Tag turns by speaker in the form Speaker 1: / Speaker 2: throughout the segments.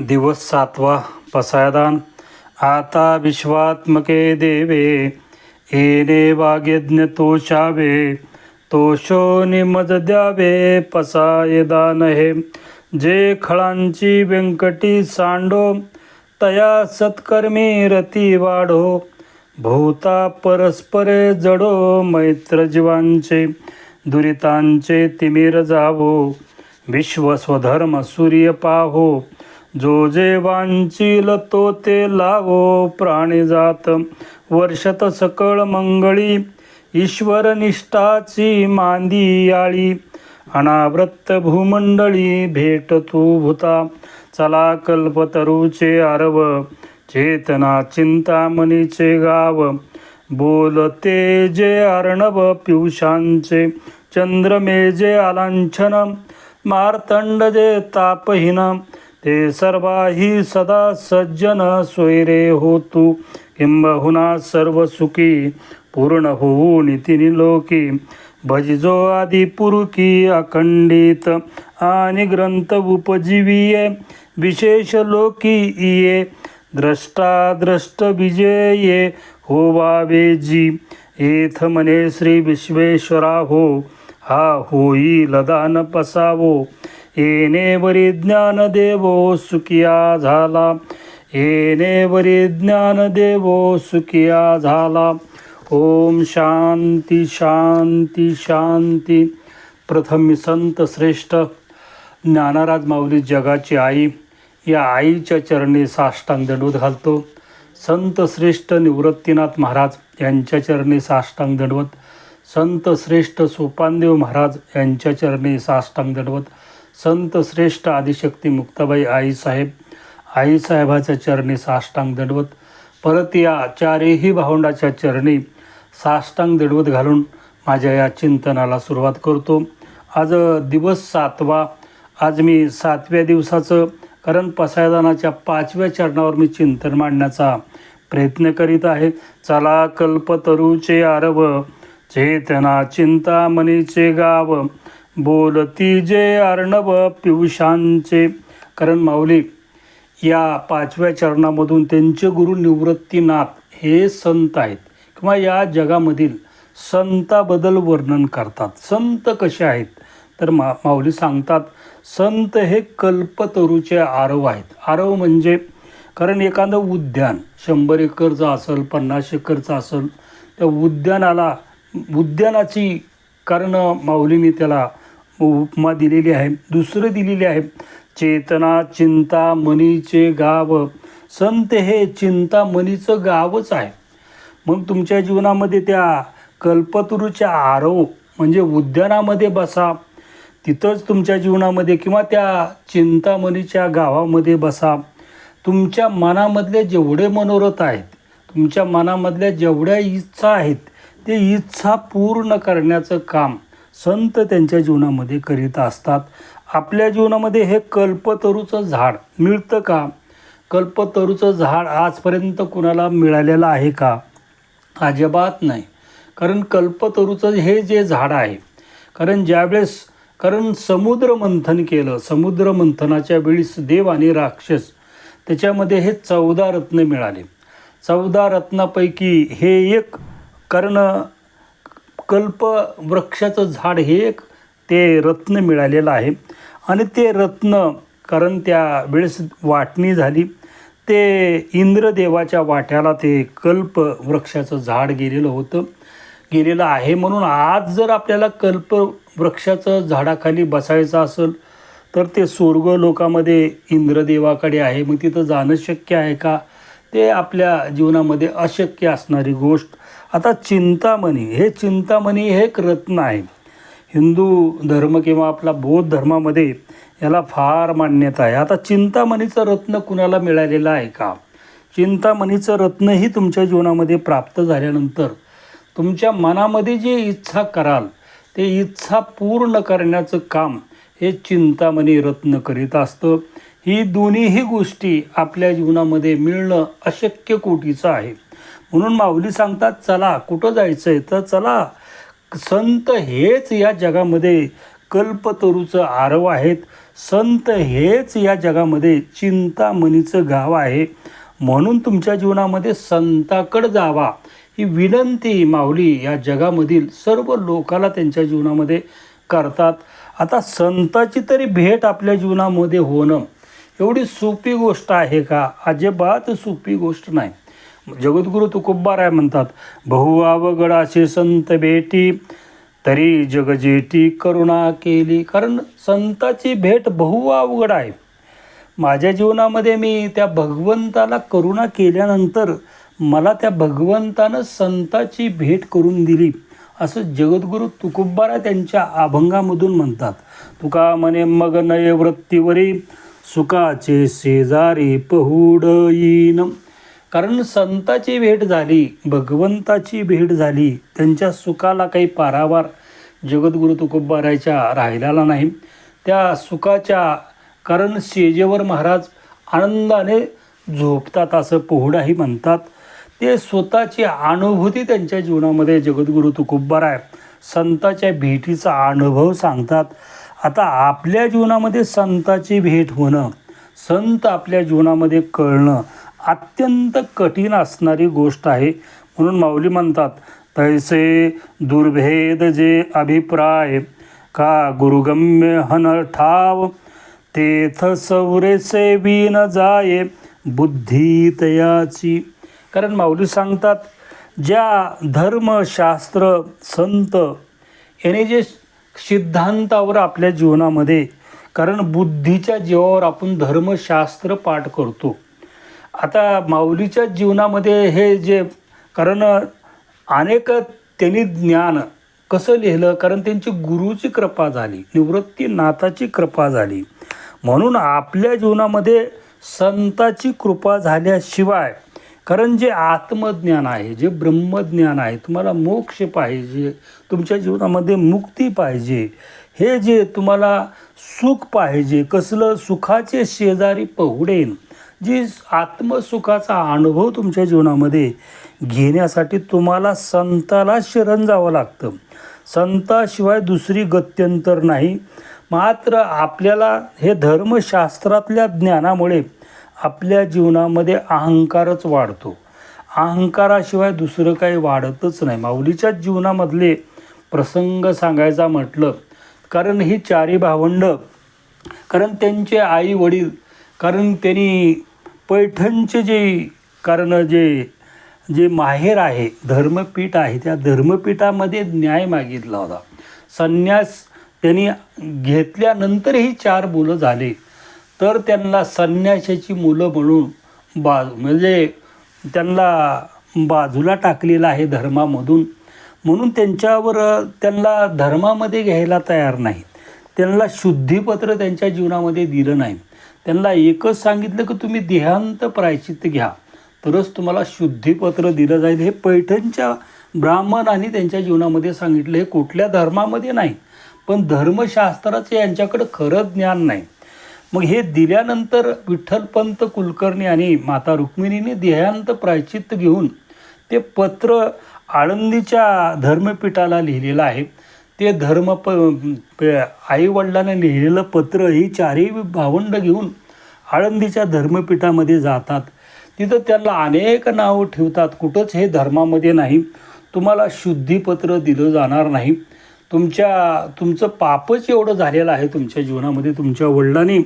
Speaker 1: दिवस सातवा पसायदान. आता विश्वात्मके देवे येणे वाग्यज्ञ तोषावे तोषो निमज द्यावे पसायदान हे. जे खळांची व्यंकटी सांडो तया सत्कर्मी रती वाढो. भूता परस्परे जडो मैत्रजीवांचे दुरितांचे तिमिर जावो. विश्व स्वधर्म सूर्य पाहो. जो जे वांचील तो ते लावो प्राणी जात. वर्षत सकळ मंगळी ईश्वर निष्ठाची मांदी आळी. अनावृत्त भूमंडळी भेट तू भूता. चला कल्पतरूचे आरव चेतना चिंतामणीचे गाव. बोलते जे अर्णव पियुषांचे चंद्रमे जे आलांछन. मार्तंड जे तापहीन. ते सर्वाही सदा सज्जन सोयरे होतु. किंबहुना सर्व सुखी पूर्ण होऊ नितीनी लोकी. भजिजो आदी पुरुकी अखंडित. आणि ग्रंथ उपजीवीये. विशेष लोकी इये. द्रष्टा द्रष्ट विजये हो वावेजी. येथ मने श्री विश्वेश्वरा हो हा होई लदान पसावो. येणे वरी ज्ञान देवो सुखिया झाला. येणे वरी ज्ञान देवो सुखिया झाला. ओम शांती शांती शांती. प्रथम मी संत श्रेष्ठ ज्ञानाराज माऊली जगाची आई. या आईच्या चरणी साष्टांग दंडवत घालतो. संत श्रेष्ठ निवृत्तीनाथ महाराज यांच्या चरणी साष्टांग दंडवत. संत श्रेष्ठ सोपानदेव महाराज यांच्या चरणी साष्टांग दंडवत. संत श्रेष्ठ आदिशक्ती मुक्ताबाई आईसाहेब आईसाहेबाच्या चरणी साष्टांग दडवत परत या चारही भावंडाच्या चरणी साष्टांग दडवत घालून माझ्या या चिंतनाला सुरुवात करतो. आज दिवस सातवा आज मी सातव्या दिवसाचं कारण पसायदानाच्या पाचव्या चरणावर मी चिंतन मांडण्याचा प्रयत्न करीत आहे. चला कल्पतरूचे आरव चेतना चिंतामणीचे गाव बोलती जे अर्णव पियुषांचे. करण माऊली या पाचव्या चरणामधून त्यांचे गुरु निवृत्तीनाथ हे संत आहेत किंवा या जगामधील संताबद्दल वर्णन करतात. संत कसे आहेत? तर मा माऊली सांगतात संत हे कल्पतरूचे आरव आहेत. आरव म्हणजे कारण एखादं उद्यान शंभर एकरचं असेल पन्नास एकरचं असेल त्या उद्यानाला उद्यानाची कारण माऊलीने त्याला उपमा दिलेली आहे दुसरं दिलेली आहे चेतना चिंता मनीचे गाव. संत हे चिंतामणीचं गावच आहे. मग तुमच्या जीवनामध्ये त्या कल्पतरूच्या आरव म्हणजे उद्यानामध्ये बसा. तिथंच तुमच्या जीवनामध्ये किंवा त्या चिंतामणीच्या गावामध्ये बसा. तुमच्या मनामधले जेवढे मनोरथ आहेत तुमच्या मनामधल्या जेवढ्या इच्छा आहेत ते इच्छा पूर्ण करण्याचं काम. संत त्यांच्या जीवनामध्ये करीत असतात. आपल्या जीवनामध्ये हे कल्पतरूचं झाड मिळतं का? कल्पतरूचं झाड आजपर्यंत कुणाला मिळालेलं आहे का? अजिबात नाही. कारण कल्पतरूचं हे जे झाड आहे कारण ज्यावेळेस कारण समुद्र मंथन केलं समुद्र मंथनाच्या वेळीस देव आणि राक्षस त्याच्यामध्ये हे चौदा रत्न मिळाले. चौदा रत्नापैकी हे एक कारण कल्प वृक्षाचं झाड हे एक ते रत्न मिळालेलं आहे. आणि ते रत्न कारण त्या वेळेस वाटणी झाली ते इंद्रदेवाच्या वाट्याला ते कल्प वृक्षाचं झाड गेलेलं होतं. गेलेलं आहे म्हणून आज जर आपल्याला कल्प वृक्षाचं झाडाखाली बसायचं असेल तर ते स्वर्ग लोकामध्ये इंद्रदेवाकडे आहे. मग तिथं जाणं शक्य आहे का? ते आपल्या जीवनामध्ये अशक्य असणारी गोष्ट. आता चिंतामणी हे चिंतामणी हे एक रत्न आहे. हिंदू धर्म किंवा आपला बौद्ध धर्मामध्ये याला फार मान्यता आहे. आता चिंतामणीचं रत्न कुणाला मिळालेलं आहे का? चिंतामणीचं रत्नही तुमच्या जीवनामध्ये प्राप्त झाल्यानंतर तुमच्या मनामध्ये जे इच्छा कराल ते इच्छा पूर्ण करण्याचं काम हे चिंतामणी रत्न करीत असतं. ही दोन्हीही गोष्टी आपल्या जीवनामध्ये मिळणं अशक्य कोटीचं आहे. म्हणून माऊली सांगतात चला कुठं जायचं आहे तर चला संत हेच या जगामध्ये कल्पतरूचं आरव आहेत. संत हेच या जगामध्ये चिंतामणीचं गाव आहे. म्हणून तुमच्या जीवनामध्ये संताकडं जावा. ही विनंती माऊली या जगामधील सर्व लोकाला त्यांच्या जीवनामध्ये करतात. आता संताची तरी भेट आपल्या जीवनामध्ये होणं एवढी सोपी गोष्ट आहे का? अजिबात सोपी गोष्ट नाही. जगद्गुरु तुकोबाराय म्हणतात बहु संत भेटी तरी जगजेटी करुणा केली. कारण संताची भेट बहु आहे. माझ्या जीवनामध्ये मी त्या भगवंताला करुणा केल्यानंतर मला त्या भगवंतानं संताची भेट करून दिली. असं जगद्गुरु तुकोबारा त्यांच्या अभंगामधून म्हणतात तुका म्हणे मग नये वृत्तीवरी सुखाचे शेजारी पहुडईन. कारण संताची भेट झाली भगवंताची भेट झाली त्यांच्या सुखाला काही पारावार जगद्गुरु तुकोबारायच्या राहिलेला नाही. त्या सुखाच्या कारण शेजेवर महाराज आनंदाने झोपतात असं पोहडाही म्हणतात. ते स्वतःची अनुभूती त्यांच्या जीवनामध्ये जगद्गुरु तुकोबाराय संताच्या भेटीचा अनुभव सांगतात. आता आपल्या जीवनामध्ये संताची भेट होणं संत आपल्या जीवनामध्ये कळणं अत्यंत कठीण असणारी गोष्ट आहे. म्हणून माऊली म्हणतात तैसे दुर्भेद जे अभिप्राय का गुरुगम्य हन ठाव तेथ सौरेसे न जाये बुद्धी तयाची कारण माऊली सांगतात ज्या धर्मशास्त्र संत याने जे सिद्धांतावर आपल्या जीवनामध्ये कारण बुद्धीच्या जीवावर आपण धर्मशास्त्र पाठ करतो. आता माऊलीच्या जीवनामध्ये हे जे कारण अनेक त्यांनी ज्ञान कसं लिहिलं कारण त्यांची गुरुची कृपा झाली निवृत्ती नाथाची कृपा झाली. म्हणून आपल्या जीवनामध्ये संताची कृपा झाल्याशिवाय कारण जे आत्मज्ञान आहे जे ब्रह्मज्ञान आहे तुम्हाला मोक्ष पाहिजे तुमच्या जीवनामध्ये मुक्ती पाहिजे. हे जे तुम्हाला सुख पाहिजे कसलं सुखाचे शेजारी पहुडेन जी आत्मसुखाचा अनुभव तुमच्या जीवनामध्ये घेण्यासाठी तुम्हाला संताला शरण जावं लागतं. संताशिवाय दुसरी गत्यंतर नाही. मात्र आपल्याला हे धर्मशास्त्रातल्या ज्ञानामुळे आपल्या जीवनामध्ये अहंकारच वाढतो. अहंकाराशिवाय दुसरं काही वाढतच नाही. माऊलीच्या जीवनामधले प्रसंग सांगायचा म्हटलं कारण ही चारी भावंड कारण त्यांचे आई वडील कारण त्यांनी पैठणचे जे कारण जे जे माहेर आहे धर्मपीठ आहे त्या धर्मपीठामध्ये न्याय मागितला होता. संन्यास त्यांनी घेतल्यानंतरही चार मुलं झाले. तर त्यांना संन्यासाची मुलं म्हणून बा म्हणजे त्यांना बाजूला टाकलेलं आहे धर्मामधून. म्हणून त्यांच्यावर त्यांना धर्मामध्ये घ्यायला तयार नाही त्यांना शुद्धीपत्र त्यांच्या जीवनामध्ये दिलं नाही त्यांना एकच सांगितलं की तुम्ही देहांत प्रायचित्त घ्या. तरच तुम्हाला शुद्धीपत्र दिलं जाईल. हे पैठणच्या ब्राह्मणांनी त्यांच्या जीवनामध्ये सांगितलं. हे कुठल्या धर्मामध्ये नाही पण धर्मशास्त्राचं यांच्याकडं खरं ज्ञान नाही. मग हे दिल्यानंतर विठ्ठलपंत कुलकर्णी आणि माता रुक्मिणीने देहांत प्रायचित्त घेऊन ते पत्र आळंदीच्या धर्मपीठाला लिहिलेलं आहे. ते धर्म प आईवडिलांना लिहिलेलं पत्र ही चारही भावंड घेऊन आळंदीच्या धर्मपीठामध्ये जातात. तिथं त्यांना अनेक नावं ठेवतात. कुठंच हे धर्मामध्ये नाही. तुम्हाला शुद्धीपत्र दिलं जाणार नाही. तुमच्या तुमचं पापच एवढं झालेलं आहे तुमच्या जीवनामध्ये तुमच्या वडिलांनी.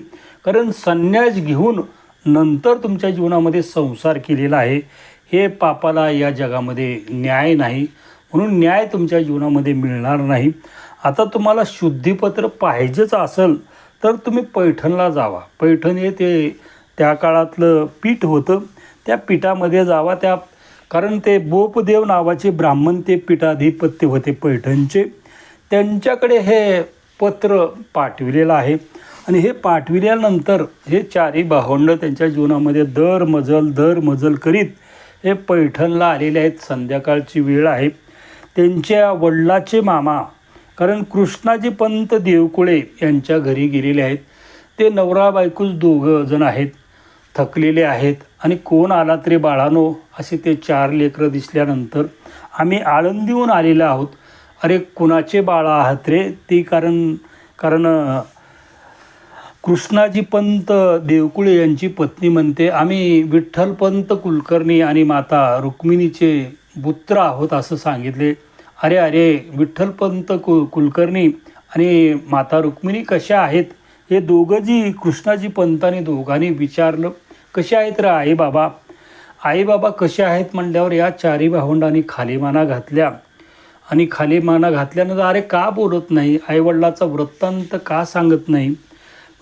Speaker 1: कारण संन्यास घेऊन नंतर तुमच्या जीवनामध्ये संसार केलेला आहे. हे पापाला या जगामध्ये न्याय नाही. म्हणून न्याय तुमच्या जीवनामध्ये मिळणार नाही. आता तुम्हाला शुद्धीपत्र पाहिजेच असेल तर तुम्ही पैठणला जावा. पैठण हे ते त्या काळातलं पीठ होतं. त्या पीठामध्ये जावा. त्या कारण ते बोपदेव नावाचे ब्राह्मण ते पीठाधिपत्य होते पैठणचे. त्यांच्याकडे हे पत्र पाठविलेलं आहे. आणि हे पाठविल्यानंतर हे चारही भावंडं त्यांच्या जीवनामध्ये दर मजल दर मजल करीत हे पैठणला आलेले आहेत. संध्याकाळची वेळ आहे. त्यांच्या वडिलाचे मामा कारण कृष्णाजी पंत देवकुळे यांच्या घरी गेलेले आहेत. ते नवरा बायकोच दोघं जण आहेत. थकलेले आहेत. आणि कोण आला तरी बाळानो असे ते चार लेकरं दिसल्यानंतर आम्ही आळंदीहून आलेलो आहोत. अरे कुणाचे बाळा आहात रे? ती कारण कारण कृष्णाजी पंत देवकुळे यांची पत्नी म्हणते आम्ही विठ्ठलपंत कुलकर्णी आणि माता रुक्मिणीचे पुत्र आहोत असं सांगितले. अरे अरे विठ्ठलपंत कु कुलकर्णी आणि माता रुक्मिणी कशा आहेत? हे दोघंजी कृष्णाजी पंतांनी दोघांनी विचारलं. कसे आहेत रे आई बाबा आई बाबा कसे आहेत? म्हणल्यावर या चारी भावंडांनी खाली माना घातल्या. आणि खाली माना घातल्यानंतर अरे का बोलत नाही? आईवडिलाचा वृत्तांत का सांगत नाही?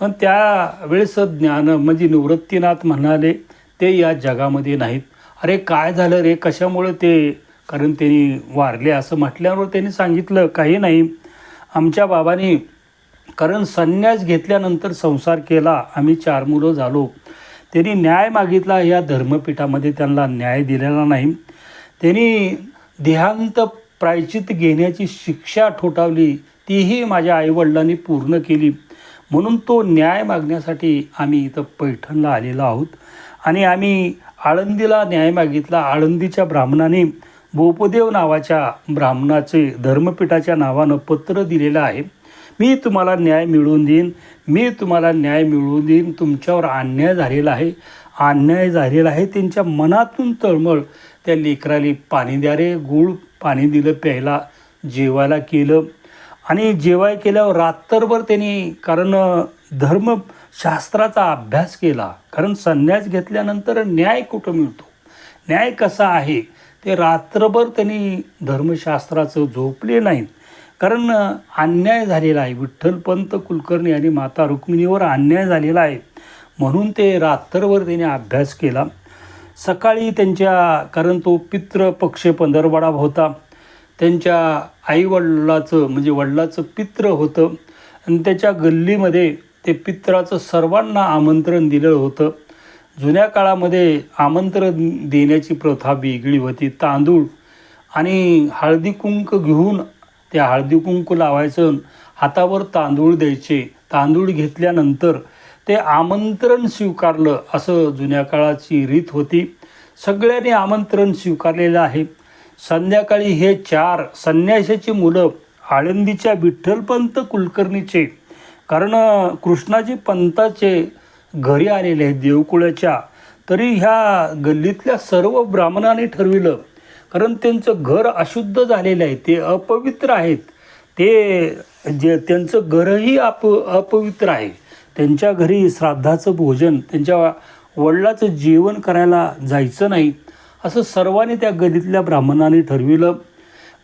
Speaker 1: पण त्यावेळेस ज्ञान म्हणजे निवृत्तीनाथ म्हणाले ते या जगामध्ये नाहीत. अरे काय झालं रे? कशामुळे ते? कारण त्यांनी वारले असं म्हटल्यावर त्यांनी सांगितलं काही नाही. आमच्या बाबांनी कारण संन्यास घेतल्यानंतर संसार केला. आम्ही चार मुलं झालो. त्यांनी न्याय मागितला. या धर्मपीठामध्ये त्यांना न्याय दिलेला नाही. त्यांनी देहांत प्रायचित घेण्याची शिक्षा ठोठावली. तीही माझ्या आईवडिलांनी पूर्ण केली. म्हणून तो न्याय मागण्यासाठी आम्ही इथं पैठणला आलेलो आहोत. आणि आम्ही आळंदीला न्याय मागितला. आळंदीच्या ब्राह्मणाने बोपदेव नावाच्या ब्राह्मणाचे धर्मपीठाच्या नावानं पत्र दिलेलं आहे. मी तुम्हाला न्याय मिळवून देईन. मी तुम्हाला न्याय मिळवून देईन. तुमच्यावर अन्याय झालेला आहे. अन्याय झालेला आहे. त्यांच्या मनातून तळमळ त्या लेकराला पाणी द्या रे. गुळ पाणी दिलं प्यायला जेवायला केलं. आणि जेवाय केल्यावर रात्रभर त्यांनी कारण धर्मशास्त्राचा अभ्यास केला. कारण संन्यास घेतल्यानंतर न्याय कुठं मिळतो? न्याय कसा आहे? ते रात्रभर त्यांनी धर्मशास्त्राचं झोपले नाहीत. कारण अन्याय झालेला आहे. विठ्ठलपंत कुलकर्णी आणि माता रुक्मिणीवर अन्याय झालेला आहे. म्हणून ते रात्रभर त्यांनी अभ्यास केला. सकाळी त्यांच्या कारण तो पित्र पक्ष पंधरवडा होता. त्यांच्या आईवडिलाचं म्हणजे वडिलाचं पित्र होतं. आणि त्याच्या गल्लीमध्ये ते पित्राचं सर्वांना आमंत्रण दिलं होतं. जुन्या काळामध्ये आमंत्रण देण्याची प्रथा वेगळी होती. तांदूळ आणि हळदी कुंक घेऊन त्या हळदीकुंक लावायचं हातावर तांदूळ द्यायचे. तांदूळ घेतल्यानंतर ते आमंत्रण स्वीकारलं असं जुन्या काळाची रीत होती. सगळ्यांनी आमंत्रण स्वीकारलेलं आहे. संध्याकाळी हे चार संन्याशाची मुलं आळंदीच्या विठ्ठलपंत कुलकर्णीचे. कारण कृष्णाजी पंताचे घरी आलेले आहेत देवकुळाच्या. तरी ह्या गल्लीतल्या सर्व ब्राह्मणांनी ठरविलं. कारण त्यांचं घर अशुद्ध झालेलं आहे ते अपवित्र आहेत. ते जे त्यांचं घरही अप अपवित्र आहे. त्यांच्या घरी श्राद्धाचं भोजन त्यांच्या वडिलाचं जेवण करायला जायचं नाही. असं सर्वांनी त्या गदीतल्या ब्राह्मणांनी ठरविलं.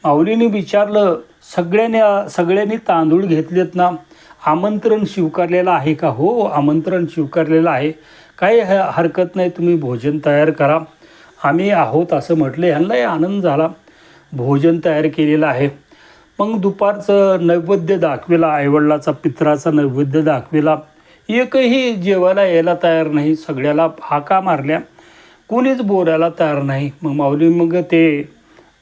Speaker 1: माऊलीने विचारलं सगळ्यांनी सगळ्यांनी तांदूळ घेतलेत ना? आमंत्रण स्वीकारलेलं आहे का? हो आमंत्रण स्वीकारलेलं आहे. काही ह हरकत नाही तुम्ही भोजन तयार करा. आम्ही आहोत असं म्हटलं. ह्यांनाही आनंद झाला. भोजन तयार केलेलं आहे. मग दुपारचं नैवेद्य दाखविला आईवडिलाचा पित्राचा नैवेद्य दाखविला. एकही जेवायला यायला तयार नाही. सगळ्याला हाका मारल्या. कोणीच बोलायला तयार नाही. मग माऊली मग ते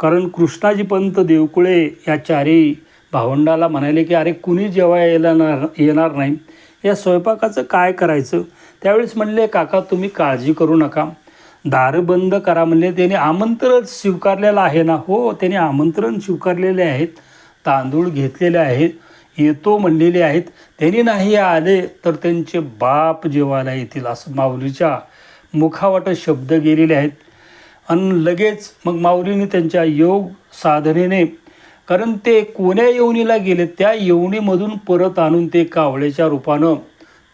Speaker 1: कारण कृष्णाजी पंत देवकुळे या चारही भावंडाला म्हणाले की अरे कुणी जेव्हा यायला ना येणार नाही? या स्वयंपाकाचं काय करायचं? त्यावेळेस म्हणले काका तुम्ही काळजी करू नका. दार बंद करा म्हणले. त्याने आमंत्रण स्वीकारलेलं आहे ना? हो त्याने आमंत्रण स्वीकारलेले आहेत. तांदूळ घेतलेले आहेत. येतो म्हणलेले आहेत. त्यांनी नाही आले तर त्यांचे बाप जेवायला येतील असं माऊलीच्या मुखावाट शब्द गेलेले आहेत. आणि लगेच मग माऊलीने त्यांच्या योग साधनेने कारण ते कोण्या येवणीला गेले त्या येवणीमधून परत आणून ते कावळ्याच्या रूपानं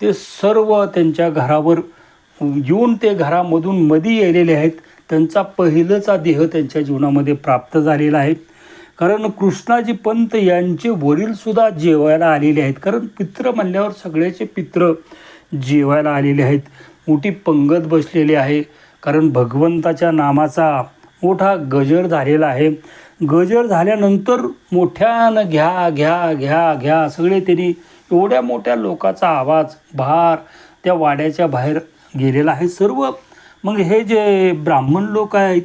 Speaker 1: ते सर्व त्यांच्या घरावर येऊन ते घरामधून मधी येलेले आहेत. त्यांचा पहिलंचा देह त्यांच्या जीवनामध्ये प्राप्त झालेला आहे. कारण कृष्णाजी पंत यांचे वडीलसुद्धा जेवायला आलेले आहेत. कारण पित्र म्हणल्यावर सगळ्याचे पित्र जेवायला आलेले आहेत. मोठी पंगत बसलेली आहे. कारण भगवंताच्या नामाचा मोठा गजर झालेला आहे. गजर झाल्यानंतर मोठ्यानं घ्या घ्या घ्या घ्या सगळे त्यांनी एवढ्या मोठ्या लोकाचा आवाज भार त्या वाड्याच्या बाहेर गेलेला आहे. सर्व मग हे जे ब्राह्मण लोक आहेत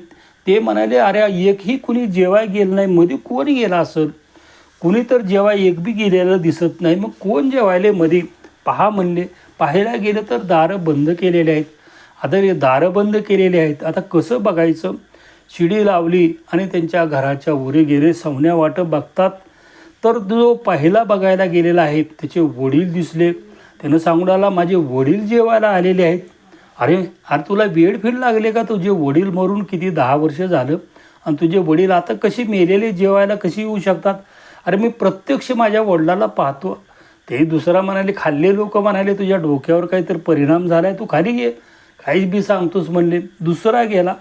Speaker 1: ते म्हणाले अरे एकही कुणी जेवाय गेलं नाही मध्ये कोण गेला असेल? कुणी तर जेव्हा एक बी गेलेलं दिसत नाही. मग कोण जेवायले मध्ये पहा म्हणले पाहायला गेलं तर दारं बंद केलेले आहेत. आता हे दारं बंद केलेले आहेत. आता कसं बघायचं? शिडी लावली आणि त्यांच्या घराच्या उरे गेले सवन्या वाटं बघतात. तर जो पहिला बघायला गेलेला आहे त्याचे वडील दिसले. त्यानं सांगून आला माझे वडील जेवायला आलेले आहेत. अरे अरे तुला वेळ फिड लागले का? तुझे वडील मरून किती दहा वर्ष झालं? आणि तुझे वडील आता कसे मेलेले जेवायला कशी येऊ शकतात? अरे मी प्रत्यक्ष माझ्या वडिलाला पाहतो. ते दुसरा म्हणाले खाल्ले लोक म्हणाले तुझ्या डोक्यावर काहीतरी परिणाम झाला आहे तू खाली घे काहीच बी सांगतोस म्हणले. दुसरा गेला.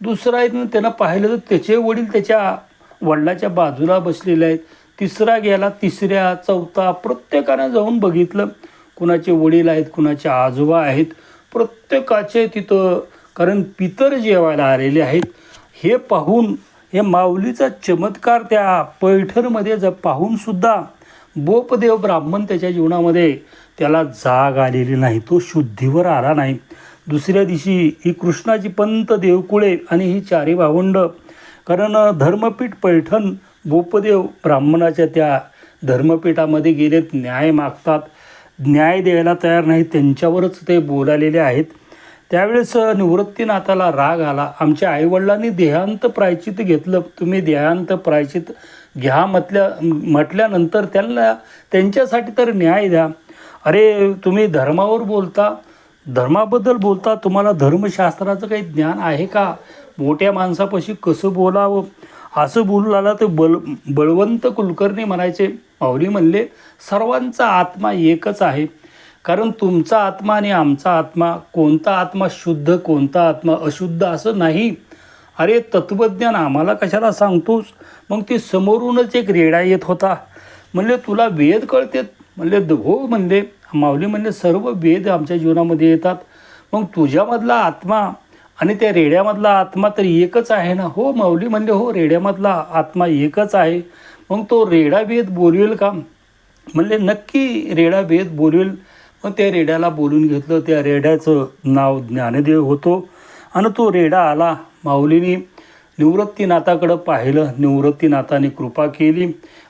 Speaker 1: दुसरा आहे त्यांना पाहिलं तर त्याचे वडील त्याच्या वडिलाच्या बाजूला बसलेले आहेत. तिसरा गेला तिसऱ्या चौथा प्रत्येकानं जाऊन बघितलं. कुणाचे वडील आहेत कुणाचे आजोबा आहेत. प्रत्येकाचे तिथं कारण पितर जेवायला आलेले आहेत. हे पाहून हे माऊलीचा चमत्कार त्या पैठणमध्ये ज पाहूनसुद्धा बोपदेव ब्राह्मण त्याच्या जीवनामध्ये त्याला जाग आलेली नाही तो शुद्धीवर आला नाही. दुसऱ्या दिवशी ही कृष्णाची पंत देवकुळे आणि ही चारी भावंड कारण धर्मपीठ पैठण बोपदेव ब्राह्मणाच्या त्या धर्मपीठामध्ये गेलेत न्याय मागतात. न्याय द्यायला तयार नाही त्यांच्यावरच ते बोलालेले आहेत. त्यावेळेस निवृत्तीनाथाला राग आला. आमच्या आईवडिलांनी देहांत प्रायचित घेतलं. तुम्ही देहांत प्रायचित घ्या म्हटल्या म्हटल्यानंतर त्यांना त्यांच्यासाठी तर न्याय द्या. अरे तुम्ही धर्मावर बोलता धर्माबद्दल बोलता तुम्हाला धर्मशास्त्राचं काही ज्ञान आहे का? मोठ्या माणसापाशी कसं बोलावं? असं बोलू लागला तर बल बळवंत कुलकर्णी म्हणायचे माऊली म्हणले सर्वांचा आत्मा एकच आहे. कारण तुमचा आत्मा आणि आमचा आत्मा कोणता आत्मा शुद्ध कोणता आत्मा अशुद्ध असं नाही. अरे तत्त्वज्ञान आम्हाला कशाला सांगतोस? मग ती समोरूनच एक रेडा येत होता. म्हणले तुला वेद कळतेत? म्हणले द- हो म्हणले. माऊली म्हणले सर्व वेद आमच्या जीवनामध्ये येतात. मग तुझ्यामधला आत्मा आणि त्या रेड्यामधला आत्मा तर एकच आहे ना? हो माऊली म्हणले हो रेड्यामधला आत्मा एकच आहे. मग तो रेडा वेद बोलवेल का? म्हणले नक्की रेडा वेद बोलवेल. मग त्या रेड्याला बोलून घेतलं त्या रेड्याचं नाव ज्ञानदेव होतो. आणि तो रेडा आला माऊलीने निवृत्तीनाथाकडं पाहिलं निवृत्तीनाथाने कृपा केली.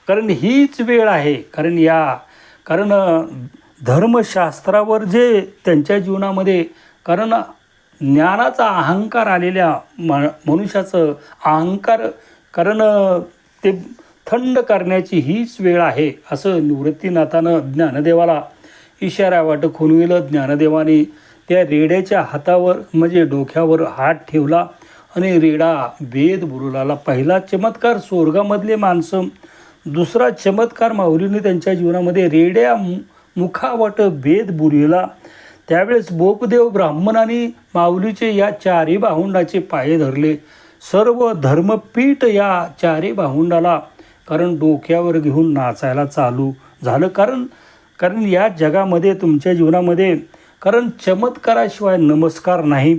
Speaker 1: कारण हीच वेळ आहे कारण या कारण धर्मशास्त्रावर जे त्यांच्या जीवनामध्ये कारण ज्ञानाचा अहंकार आलेल्या म मनुष्याचं अहंकार कारण ते थंड करण्याची हीच वेळ आहे असं निवृत्तीनाथानं ज्ञानदेवाला इशारा वाटत खुनविलं ज्ञानदेवाने. त्या रेड्याच्या हातावर म्हणजे डोक्यावर हात ठेवला आणि रेडा वेद बोलू लागला पहिला चमत्कार स्वर्गामधले माणसं. दुसरा चमत्कार माऊलीने त्यांच्या जीवनामध्ये रेड्या मुखावट वेद बुरविला त्यावेळेस बोपदेव ब्राह्मणाने माऊलीचे या चारी भाहुंडाचे पाय धरले. सर्व धर्मपीठ या चारी भाहुंडाला कारण डोक्यावर घेऊन नाचायला चालू झालं. कारण कारण या जगामध्ये तुमच्या जीवनामध्ये कारण चमत्काराशिवाय नमस्कार नाही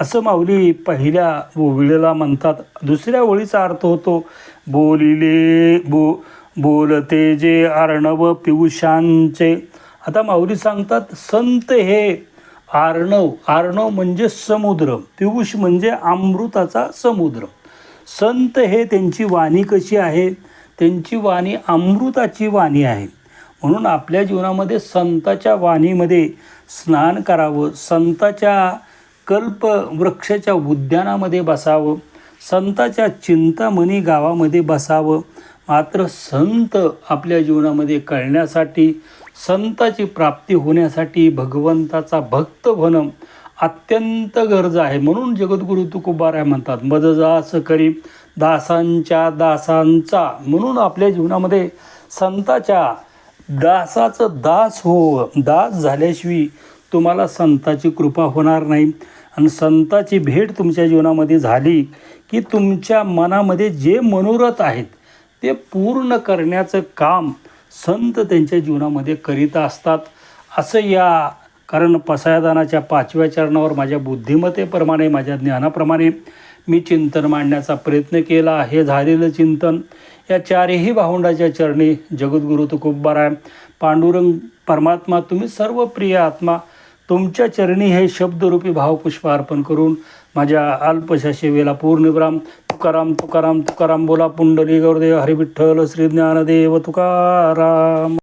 Speaker 1: असं माऊली पहिल्या ओविळीला म्हणतात. दुसऱ्या ओळीचा अर्थ होतो बोलिले बो बोलते जे अर्णव पियुषांचे आता माऊली सांगतात संत हे आर्णव आर्णव म्हणजे समुद्र पियुष म्हणजे अमृताचा समुद्र. संत हे त्यांची वाणी कशी आहे? त्यांची वाणी अमृताची वाणी आहे. म्हणून आपल्या जीवनामध्ये संताच्या वाणीमध्ये स्नान करावं संताच्या कल्प वृक्षाच्या उद्यानामध्ये बसावं संताच्या चिंतामणी गावामध्ये बसावं. मात्र संत आपल्या जीवनामध्ये कळण्यासाठी संताची प्राप्ती होण्यासाठी भगवंताचा भक्त होणं अत्यंत गरज आहे. म्हणून जगद्गुरु तुकोबाराय म्हणतात मदजास करी दासांच्या दासांचा. म्हणून आपल्या जीवनामध्ये संताच्या दासाचं दास हो दास झाल्याशिवाय तुम्हाला संताची कृपा होणार नाही. आणि संताची भेट तुमच्या जीवनामध्ये झाली की तुमच्या मनामध्ये जे मनोरथ आहेत ते पूर्ण करण्याचं काम संत त्यांच्या जीवनामध्ये करीत असतात. असं या कारण पसायदानाच्या पाचव्या चरणावर माझ्या बुद्धिमत्तेप्रमाणे माझ्या ज्ञानाप्रमाणे मी चिंतन मांडण्याचा प्रयत्न केला. हे झालेलं चिंतन या चारही भावंडाच्या चरणी जगद्गुरु तुकोबाराय पांडुरंग परमात्मा तुम्ही सर्व प्रिय आत्मा तुमच्या चरणी हे शब्दरूपी भावपुष्प अर्पण करून माझ्या अल्पशा सेवेला पूर्णविराम. तुकाराम तुकाराम तुकाराम बोला पुंडली गौरदेव हरिविठ्ठल श्री ज्ञानदेव तुकाराम.